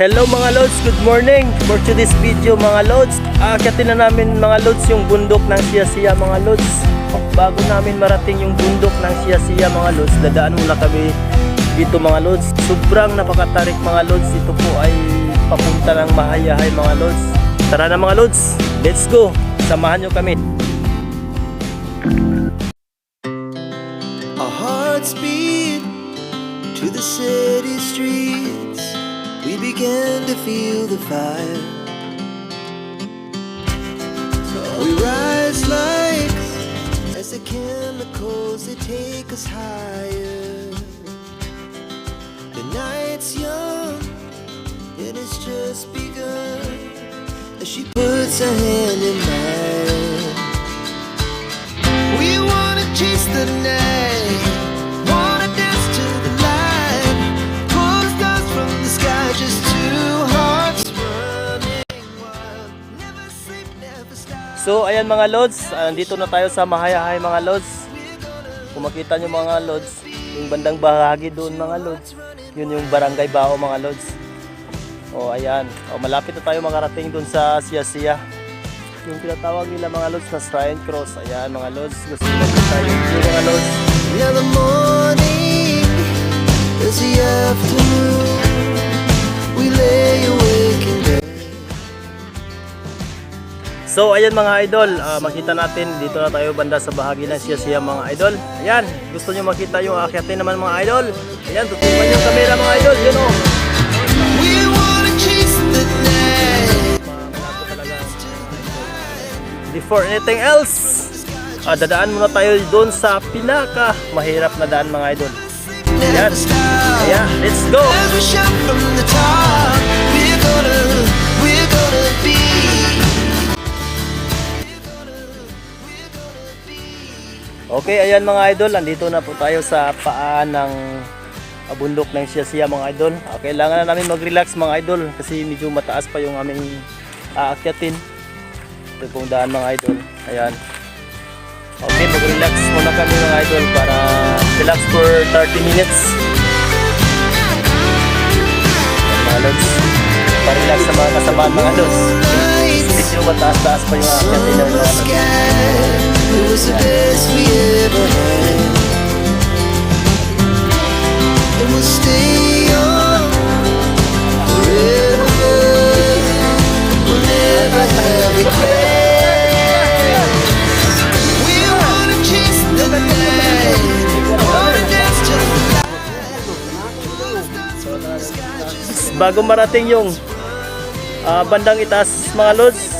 Hello mga Lods, good morning! For today's video mga Lods, aakyatin na namin mga Lods yung bundok ng Siya-Siya mga Lods. Bago namin marating yung bundok ng Siya-Siya mga Lods, dadaan muna kami dito mga Lods. Sobrang napakatarik mga Lods, ito po ay papunta ng Mahayahay mga Lods. Tara na mga Lods, let's go! Samahan nyo kami. Our hearts beat to the city streets. We began to feel the fire. We rise like as the chemicals they take us higher. The night's young, it has just begun. As she puts her hand in mine. We wanna chase the night, So ayan mga Lods, ah, nandito na tayo sa Mahayahay mga Lods. Kung makita nyo mga Lods, yung bandang bahagi doon mga Lods, yun yung barangay Bao mga Lods. O ayan, o, malapit na tayo makarating doon sa Siya-Siya. Yung tinatawag nila mga Lods na Shrine Cross. Ayan mga Lods, gusto nyo makita yung mga Lods. Now the morning is the afternoon. We lay awake bed. So ayan mga idol, ah, makita natin dito na tayo banda sa bahagi ng Siya-Siya mga idol. Ayan, gusto nyo makita yung akyatin naman mga idol. Ayan, tutupan yung kamera mga idol, yun o. We wanna chase the night. Malabo talaga. Before anything else, ah, dadaan muna tayo doon sa pinaka mahirap na daan mga idol. Ayan. Ayan, let's go! From the top, we're gonna, we're gonna be. Okay, ayan mga idol, andito na po tayo sa paan ng bundok ng Siya-Siya mga idol. Ah, kailangan na namin mag-relax mga idol kasi medyo mataas pa yung aming aakyatin. Ito pong daan mga idol. Ayan. Okay, mag-relax muna kami mga idol para relax for 30 minutes. Lods. Pa-relax sa mga kasamaan mga lods. Medyo mataas-taas pa yung aakyatin ng mga lods. Was the best we ever had. And we'll stay on forever. We'll never have regrets. We wanna chase the night, wanna dance to the light. bago marating yung ah, bandang itaas mga lods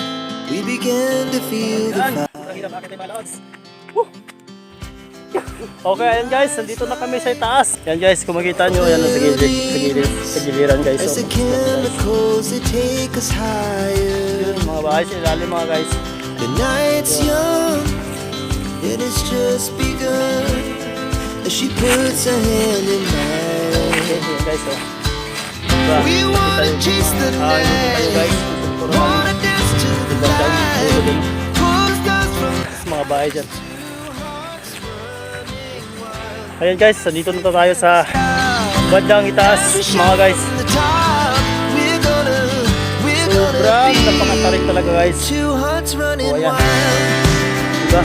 We began to feel the fire. okay ayan guys. Nandito na kami sa taas yan guys kung makita nyo ayan sa gilid sa gilid sa giliran guys so, the chemicals they take us higher. yun, mga bahay sa ilalim mga guys. The night's young, it has just begun. As she puts her hand in mine. yan guys so diba, We nakita wanna chase the ah, nyo guys. night, mga bahay dyan. Ayan guys nandito na tayo sa bandang itaas mga guys. Sobrang napakatarik talaga guys. Running Oh, ayan. diba?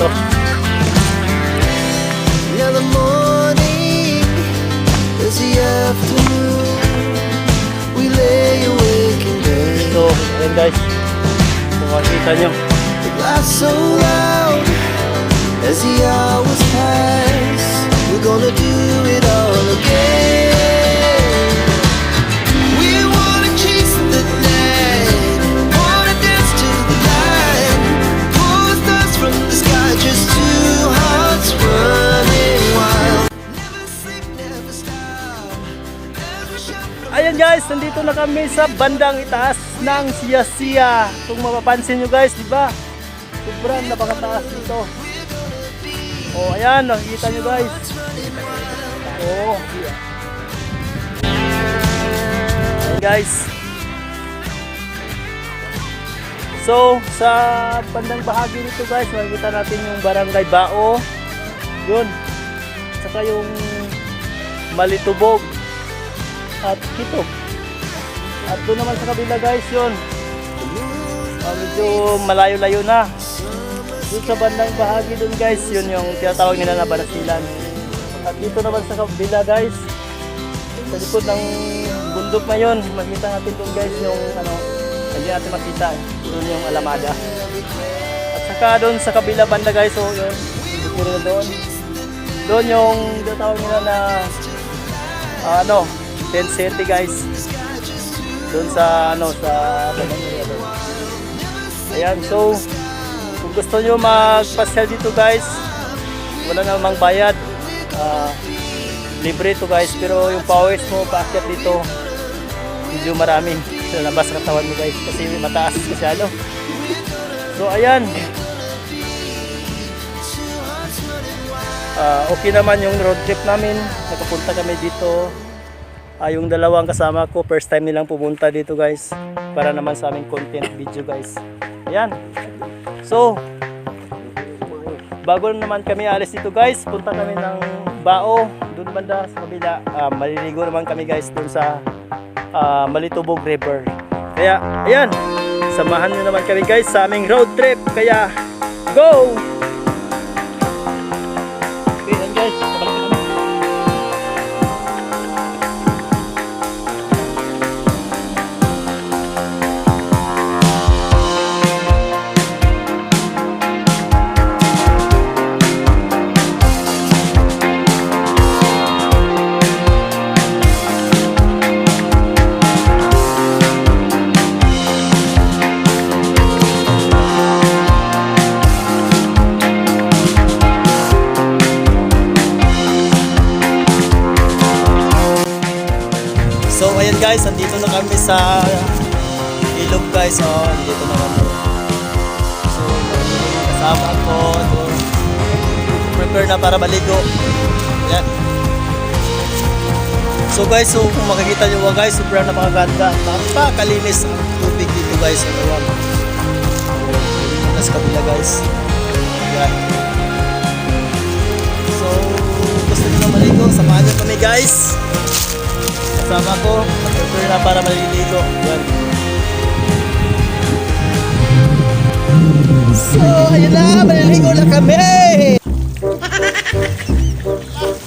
Ito So, ayan guys. Kung makikita nyo. So loud as the hours pass. We're gonna do it all again. Nandito na kami sa bandang itaas ng Sia Sia. Kung mapapansin nyo guys, di ba? Sobrang napakataas dito. Oh, ayan, nakikita nyo guys. Oh. Ayan guys. So, sa bandang bahagi nito guys, makikita natin yung barangay Bao. Yun. Saka yung Malitubog at Kitog. At doon naman sa kabila guys yun. Ah, medyo malayo-layo na. Doon sa bandang bahagi doon guys, yun yung tinatawag nila na Banasilan. At dito naman sa kabila guys, sa likod ng bundok na yun, makita natin doon guys yung ano, hindi natin makita. Doon yung Alamada. At saka doon sa kabila banda guys, so yun, dito rin doon. Doon yung tinatawag nila na ah, ano, tent city guys. Doon sa ano sa. Ayan, so kung gusto nyo magpasyal dito guys, wala namang bayad. Ah, libre to guys, pero yung pawis mo paakyat dito, medyo marami. So, labas katawan mo guys, kasi mataas masyado. So ayan. Ah, okay naman yung road trip namin. Nakapunta kami dito. Ah, yung dalawang kasama ko, first time nilang pumunta dito guys. Para naman sa aming content video guys. Ayan. So, bago naman kami alis dito guys, punta kami ng Bao, doon banda sa kabila. Ah, maliligo naman kami guys doon sa ah, Malitubog River. Kaya, ayan, samahan nyo naman kami guys sa aming road trip. Kaya, go! Sa ilog guys. Oh, andito na kami. So kasama ko, so, prepare na para maligo. Ayan. So guys, so kung makikita nyo guys, sobrang napakaganda. Napakalinis ang tubig dito guys. Ano yan? Nasa kabila guys. Ayan. So, gusto nyo na maligo, samahan nyo kami guys kasama ko, prepare na para maliligo. Yan. So, ayun na, maliligo na kami!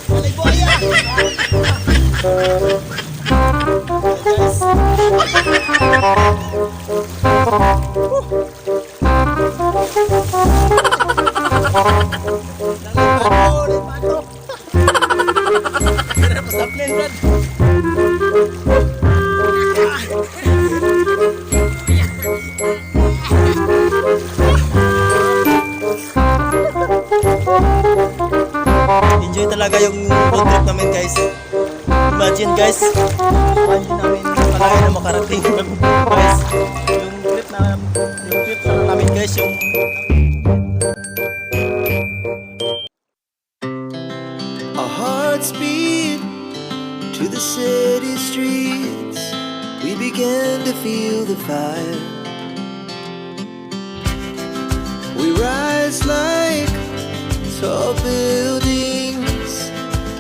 Maligo yan! Enjoy Imagine guys, imagine namin malayo na makarating guys. Yung trip na yung trip na